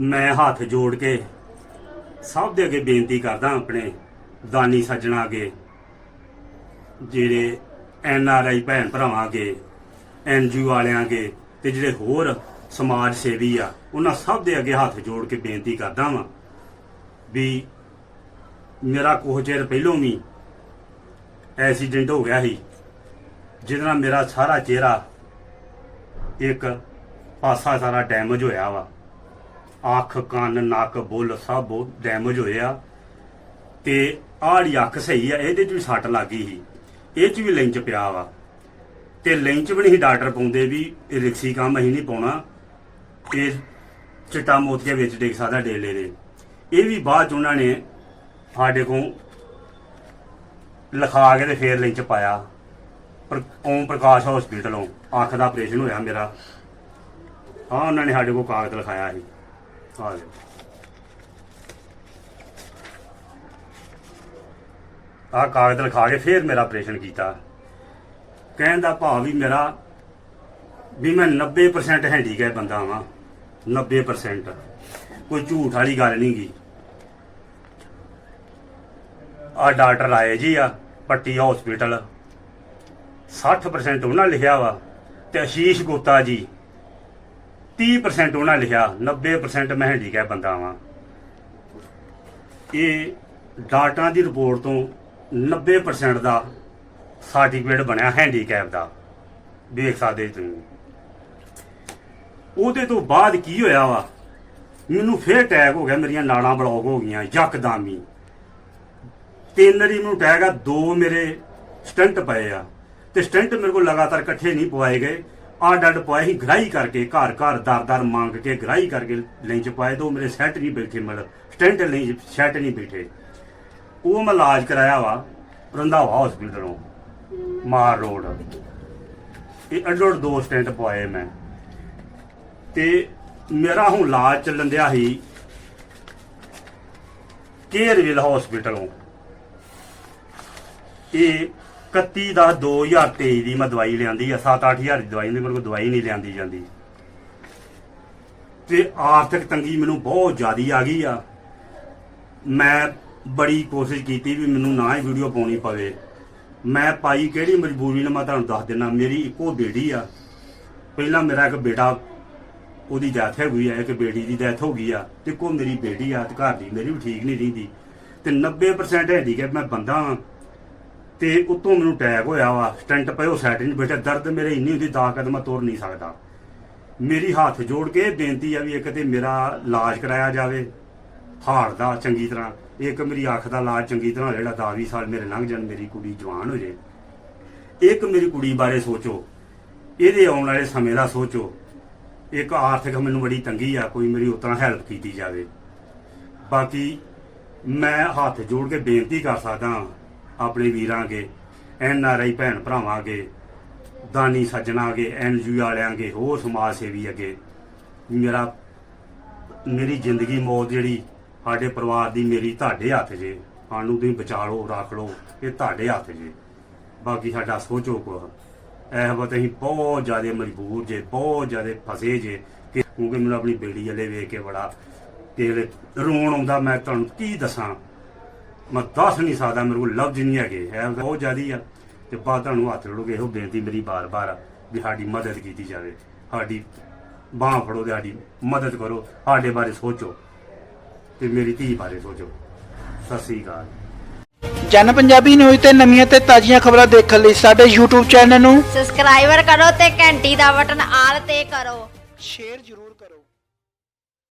ਮੈਂ ਹੱਥ ਜੋੜ ਕੇ ਸਭ ਦੇ ਅੱਗੇ ਬੇਨਤੀ ਕਰਦਾ ਆਪਣੇ ਦਾਨੀ ਸੱਜਣਾ ਅੱਗੇ, ਜਿਹੜੇ ਐਨ ਆਰ ਆਈ ਭੈਣ ਭਰਾਵਾਂ ਅੱਗੇ ਜੀ ਵਾਲਿਆਂ ਅੱਗੇ ਤੇ ਜਿਹੜੇ ਹੋਰ ਸਮਾਜ ਸੇਵੀ ਆ, ਉਹਨਾਂ ਸਭ ਦੇ ਅੱਗੇ ਹੱਥ ਜੋੜ ਕੇ ਬੇਨਤੀ ਕਰਦਾ ਵਾਂ ਵੀ ਮੇਰਾ ਕੁਝ ਚਿਰ ਪਹਿਲੋਂ ਵੀ ਐਕਸੀਡੈਂਟ ਹੋ ਗਿਆ ਸੀ, ਜਿਹਦੇ ਨਾਲ ਮੇਰਾ ਸਾਰਾ ਚਿਹਰਾ ਇੱਕ ਪਾਸਾ ਸਾਰਾ ਡੈਮੇਜ ਹੋਇਆ ਵਾ। ਅੱਖ ਕੰਨ ਨੱਕ ਬੁੱਲ ਸਭ ਬਹੁਤ ਡੈਮੇਜ ਹੋਏ ਆ ਤੇ ਆਹ ਅੱਖ ਸਹੀ ਆ, ਇਹਦੇ 'ਚ ਵੀ ਸੱਟ ਲੱਗੀ ਸੀ। ਇਹ 'ਚ ਵੀ ਲੈਂਚ ਪਿਆ ਵਾ। ਤੇ ਲੈਂਚ ਵੀ ਨਹੀਂ ਸੀ, ਡਾਕਟਰ ਪਾਉਂਦੇ ਵੀ ਇਹ ਰਿਕਸੀ ਕੰਮ ਅਸੀਂ ਨਹੀਂ ਪਾਉਣਾ। ਇਹ ਚਿੱਟਾ ਮੋਤੀਆ ਵਿੱਚ ਡਿੱਗ ਸਕਦਾ ਡੇਲੇ ਦੇ। ਇਹ ਵੀ ਬਾਅਦ ਚ ਉਹਨਾਂ ਨੇ ਸਾਡੇ ਕੋਲ ਲਿਖਾ ਕੇ ਤੇ ਫੇਰ ਲਿੰਚ ਪਾਇਆ। ਪਰ ਓਮ ਪ੍ਰਕਾਸ਼ ਹਸਪੀਟਲੋਂ ਅੱਖ ਦਾ ਆਪਰੇਸ਼ਨ ਹੋਇਆ ਮੇਰਾ। ਹਾਂ, ਉਹਨਾਂ ਨੇ ਸਾਡੇ ਕੋਲ ਕਾਗਜ਼ ਲਿਖਾਇਆ ਸੀ। ਆ ਲਓ ਆਹ ਕਾਗਜ਼ ਲਿਖਾ ਕੇ ਫੇਰ ਮੇਰਾ ਆਪਰੇਸ਼ਨ ਕੀਤਾ। ਕਹਿਣ ਦਾ ਭਾਵ ਵੀ ਮੇਰਾ ਵੀ ਮੈਂ 90% ਹੈਂਡੀਕੈਪ ਬੰਦਾ ਵਾਂ। 90% ਕੋਈ ਝੂਠ ਵਾਲੀ ਗੱਲ ਨਹੀਂ ਗੀ। ਆ ਡਾਕਟਰ ਆਏ ਜੀ ਆ, ਪੱਟੀ ਹਸਪੀਟਲ 60% ਉਹਨਾਂ ਲਿਖਿਆ ਵਾ। ਤੇ ਅਸ਼ੀਸ਼ ਗੁਪਤਾ ਜੀ 30% ਉਹਨਾਂ ਲਿਖਿਆ 90% ਮੈਂ ਹੈਂਡੀਕੈਪ ਬੰਦਾ ਵਾਂ ਇਹ ਡਾਕਟਰਾਂ ਦੀ ਰਿਪੋਰਟ ਤੋਂ 90% ਦਾ ਸਰਟੀਫਿਕੇਟ ਬਣਿਆ ਹੈਂਡੀਕੈਪ ਦਾ। ਦੇਖ ਸਕਦੇ ਤੁਸੀਂ। ਉਹਦੇ ਤੋਂ ਬਾਅਦ ਕੀ ਹੋਇਆ ਵਾ? ਮੈਨੂੰ ਫੇਰ ਅਟੈਕ ਹੋ ਗਿਆ, ਮੇਰੀਆਂ ਨਾੜਾਂ ਬਲੌਕ ਹੋ ਗਈਆਂ, ਯਕਦਮ। ਹੀ ਤਿੰਨ ਵਾਰੀ ਮੈਨੂੰ ਅਟੈਕ ਆ, ਦੋ ਮੇਰੇ ਸਟੰਟ ਪਏ ਆ। ਤੇ ਸਟੰਟ ਮੇਰੇ ਕੋਲ ਲਗਾਤਾਰ ਇਕੱਠੇ ਨਹੀਂ ਪਵਾਏ ਗਏ। ਆ ਡੱਡ ਪਵਾਏ ਸੀ ਗ੍ਰਾਈ ਕਰਕੇ ਘਰ ਘਰ ਦਰ ਦਰ ਮੰਗ ਕੇ ਗ੍ਰਾਈ ਕਰਕੇ ਲੈਂਚ ਪਾਏ ਤੇ ਉਹ ਮੇਰੇ ਸੈੱਟ ਨਹੀਂ ਬੈਠੇ, ਮਤਲਬ ਸਟੰਟ ਨਹੀਂ, ਸੈੱਟ ਨਹੀਂ ਬੈਠੇ। ਉਹ ਮੈਂ ਇਲਾਜ ਕਰਾਇਆ ਵਾ, ਰੰਧਾਵਾ ਹਸਪੀਟਲੋਂ ਮਾਰ ਰੋਡ। ਇਹ ਅਡੋਡ ਦੋ ਸਟੈਂਟ ਪਵਾਏ ਮੈਂ। ਤੇ ਮੇਰਾ ਹੁਣ ਇਲਾਜ ਚੱਲਣ ਦਿਆ ਸੀ ਕੇਅਰਵਿਲ ਹਸਪੀਟਲੋਂ ਇਹ 31 ਦਾ 2023 ਦੀ ਮੈਂ ਦਵਾਈ ਲਿਆਂਦੀ ਆ 7-8000 ਦੀ ਦਵਾਈ ਨਹੀਂ ਮੇਰੇ ਕੋਲ ਦਵਾਈ ਨਹੀਂ ਲਿਆਂਦੀ ਜਾਂਦੀ। ਤੇ ਆਰਥਿਕ ਤੰਗੀ ਮੈਨੂੰ ਬਹੁਤ ਜ਼ਿਆਦੀ ਆ ਗਈ ਆ। ਮੈਂ ਬੜੀ ਕੋਸ਼ਿਸ਼ ਕੀਤੀ ਵੀ ਮੈਨੂੰ ਨਾ ਹੀ ਵੀਡੀਓ ਪਾਉਣੀ ਪਵੇ। ਮੈਂ ਪਾਈ ਕਿਹੜੀ ਮਜਬੂਰੀ ਨਾਲ ਮੈਂ ਤੁਹਾਨੂੰ ਦੱਸ ਦਿੰਦਾ ਮੇਰੀ ਇੱਕੋ ਬੇਟੀ ਆ। ਪਹਿਲਾਂ ਮੇਰਾ ਇੱਕ ਬੇਟਾ, ਉਹਦੀ ਡੈਥ ਹੋ ਗਈ ਆ, ਇੱਕ ਬੇਟੀ ਦੀ ਡੈਥ ਹੋ ਗਈ ਆ। ਤੇ ਕੋ ਮੇਰੀ ਬੇਟੀ ਆ, ਤੇ ਘਰ ਦੀ ਮੇਰੀ ਵੀ ਠੀਕ ਨਹੀਂ ਰਹਿੰਦੀ। ਤੇ 90% ਹੈਂਡੀਕੈਪ ਮੈਂ ਬੰਦਾ ਹਾਂ ਤੇ ਉਤੋਂ ਮੈਨੂੰ ਅਟੈਕ ਹੋਇਆ ਵਾ। ਸਟੈਂਟ ਪਏ, ਉਹ ਸੈਟ ਨਹੀਂ ਬੈਠਾ। ਦਰਦ ਮੇਰੇ ਇੰਨੀ ਹੁੰਦੀ ਦਾ ਕਦਮ ਮੈਂ ਤੁਰ ਨਹੀਂ ਸਕਦਾ। ਮੇਰੀ ਹੱਥ ਜੋੜ ਕੇ ਬੇਨਤੀ ਆ ਵੀ ਇੱਕ ਤੇ ਮੇਰਾ ਇਲਾਜ ਕਰਾਇਆ ਜਾਵੇ ਹਾਰਟ ਦਾ ਚੰਗੀ ਤਰ੍ਹਾਂ। ਇੱਕ ਮੇਰੀ ਅੱਖ ਦਾ ਇਲਾਜ ਚੰਗੀ ਤਰ੍ਹਾਂ ਜਿਹੜਾ 10 ਸਾਲ ਮੇਰੇ ਲੰਘ ਜਾਣ, ਮੇਰੀ ਕੁੜੀ ਜਵਾਨ ਹੋ ਜੇ। ਇੱਕ ਮੇਰੀ ਕੁੜੀ ਬਾਰੇ ਸੋਚੋ। ਇਹਦੇ ਆਉਣ ਵਾਲੇ ਸਮੇਂ ਦਾ ਸੋਚੋ। ਇੱਕ ਆਰਥਿਕ ਮੈਨੂੰ ਬੜੀ ਤੰਗੀ ਆ, ਕੋਈ ਮੇਰੀ ਉਤਰਾ ਹੈਲਪ ਕੀਤੀ ਜਾਵੇ। ਬਾਕੀ ਮੈਂ ਹੱਥ ਜੋੜ ਕੇ ਬੇਨਤੀ ਕਰ ਸਕਦਾ ਆਪਣੇ ਵੀਰਾਂ ਅਗੇ, ਐਨ ਆਰ ਆਈ ਭੈਣ ਭਰਾਵਾਂ ਅਗੇ, ਦਾਨੀ ਸੱਜਣਾ ਅਗੇ, ਐਨ ਜੀ ਵਾਲਿਆਂ ਅਗੇ, ਹੋਰ ਸਮਾਜ ਸੇਵੀ ਅਗੇ। ਮੇਰਾ, ਮੇਰੀ ਜ਼ਿੰਦਗੀ ਮੌਤ ਜਿਹੜੀ, ਸਾਡੇ ਪਰਿਵਾਰ ਦੀ ਮੇਰੀ ਤੁਹਾਡੇ ਹੱਥ ਜੇ। ਸਾਨੂੰ ਤੁਸੀਂ ਬਚਾ ਲਓ ਰੱਖ ਲਓ ਇਹ ਤੁਹਾਡੇ ਹੱਥ ਜੇ। ਬਾਕੀ ਸਾਡਾ ਸੋਚੋ ਕੋ ਇਹ ਵਕਤ ਅਸੀਂ ਬਹੁਤ ਜ਼ਿਆਦਾ ਮਜਬੂਰ ਜੇ, ਬਹੁਤ ਜ਼ਿਆਦਾ ਫਸੇ ਜੇ। ਕਿ ਕਿਉਂਕਿ ਮੈਨੂੰ ਆਪਣੀ ਬੇੜੀ ਵਾਲੇ ਵੇਖ ਕੇ ਬੜਾ ਤੇਰੇ ਰੋਣ ਆਉਂਦਾ, ਮੈਂ ਤੁਹਾਨੂੰ ਕੀ ਦੱਸਾਂ। ਮੈਂ ਦੱਸ ਨਹੀਂ ਸਕਦਾ ਮੇਰੇ ਕੋਲ ਲਫ਼ਜ਼ ਨਹੀਂ ਹੈਗੇ। ਹੈ ਬਹੁਤ ਜ਼ਿਆਦੀ ਆ। ਤੇ ਬਾਅਦ ਤੁਹਾਨੂੰ ਹੱਥ ਜੋੜੋਗੇ ਇਹੋ ਬੇਨਤੀ ਮੇਰੀ ਬਾਰ-ਬਾਰ ਵੀ ਸਾਡੀ ਮਦਦ ਕੀਤੀ ਜਾਵੇ। ਸਾਡੀ ਬਾਹ ਫੜੋ ਤੇ ਸਾਡੀ ਮਦਦ ਕਰੋ। ਸਾਡੇ ਬਾਰੇ ਸੋਚੋ ਤੇ ਮੇਰੀ ਧੀ ਬਾਰੇ ਸੋਚੋ। ਸਤਿ ਸ੍ਰੀ ਅਕਾਲ। ਜਨ ਪੰਜਾਬੀ ਨਿਊਜ਼ ਤੇ ਨਵੀਆਂ ਤੇ ਤਾਜ਼ੀਆਂ ਖਬਰਾਂ ਦੇਖਣ ਲਈ ਸਾਡੇ YouTube ਚੈਨਲ ਨੂੰ ਸਬਸਕ੍ਰਾਈਬਰ ਕਰੋ ਤੇ ਘੰਟੀ ਦਾ ਬਟਨ ਆਲ ਤੇ ਕਰੋ। ਸ਼ੇਅਰ ਜ਼ਰੂਰ